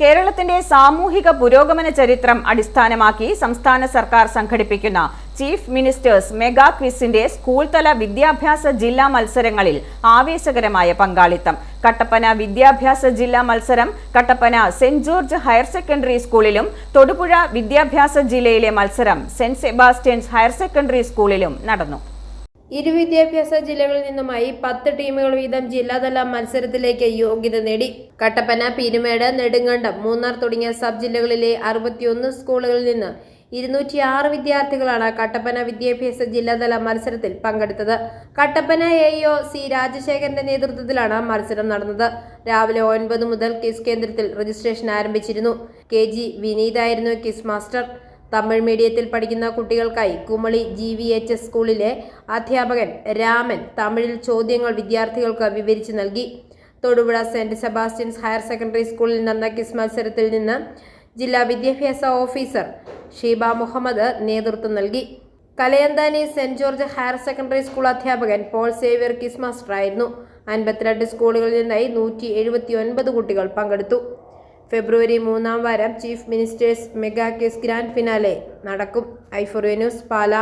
കേരളത്തിന്റെ സാമൂഹിക പുരോഗമന ചരിത്രം അടിസ്ഥാനമാക്കി സംസ്ഥാന സർക്കാർ സംഘടിപ്പിക്കുന്ന ചീഫ് മിനിസ്റ്റേഴ്സ് മെഗാ ക്വിസിന്റെ സ്കൂൾ തല വിദ്യാഭ്യാസ ജില്ലാ മത്സരങ്ങളിൽ ആവേശകരമായ പങ്കാളിത്തം. കട്ടപ്പന വിദ്യാഭ്യാസ ജില്ലാ മത്സരം Kattappana saint George higher secondary സ്കൂളിലും തൊടുപുഴ വിദ്യാഭ്യാസ ജില്ലയിലെ മത്സരം സെന്റ് സെബാസ്റ്റ്യൻസ് ഹയർ സെക്കൻഡറി സ്കൂളിലും നടന്നു. ഇരു വിദ്യാഭ്യാസ ജില്ലകളിൽ നിന്നുമായി പത്ത് ടീമുകൾ വീതം ജില്ലാതല മത്സരത്തിലേക്ക് യോഗ്യത നേടി. കട്ടപ്പന പീരുമേട് നെടുങ്കണ്ടം മൂന്നാർ തുടങ്ങിയ സബ് ജില്ലകളിലെ അറുപത്തിയൊന്ന് സ്കൂളുകളിൽ നിന്ന് ഇരുന്നൂറ്റി ആറ് വിദ്യാർത്ഥികളാണ് കട്ടപ്പന വിദ്യാഭ്യാസ ജില്ലാതല മത്സരത്തിൽ പങ്കെടുത്തത്. കട്ടപ്പന എ ഒ സി രാജശേഖരന്റെ നേതൃത്വത്തിലാണ് മത്സരം നടന്നത്. രാവിലെ ഒൻപത് മുതൽ കിസ് കേന്ദ്രത്തിൽ രജിസ്ട്രേഷൻ ആരംഭിച്ചിരുന്നു. കെ ജി വിനീതായിരുന്നു കിസ് മാസ്റ്റർ. തമിഴ് മീഡിയത്തിൽ പഠിക്കുന്ന കുട്ടികൾക്കായി Kumily G V H S സ്കൂളിലെ അധ്യാപകൻ രാമൻ തമിഴിൽ ചോദ്യങ്ങൾ വിദ്യാർത്ഥികൾക്ക് വിവരിച്ചു നൽകി. Thodupuzha saint Sebastian's higher secondary സ്കൂളിൽ നടന്ന കിസ് മത്സരത്തിൽ നിന്ന് ജില്ലാ വിദ്യാഭ്യാസ ഓഫീസർ ഷീബ മുഹമ്മദ് നേതൃത്വം നൽകി. Kalayanthani saint George higher secondary school അധ്യാപകൻ പോൾ സേവിയർ കിസ് മാസ്റ്ററായിരുന്നു. അൻപത്തിരണ്ട് സ്കൂളുകളിൽ നിന്നായി നൂറ്റി എഴുപത്തി ഒൻപത് കുട്ടികൾ പങ്കെടുത്തു. ഫെബ്രുവരി മൂന്നാം വാരം chief ministers mega quiz grand finale നടക്കും. ഐഫോറിയ ന്യൂസ് പാല.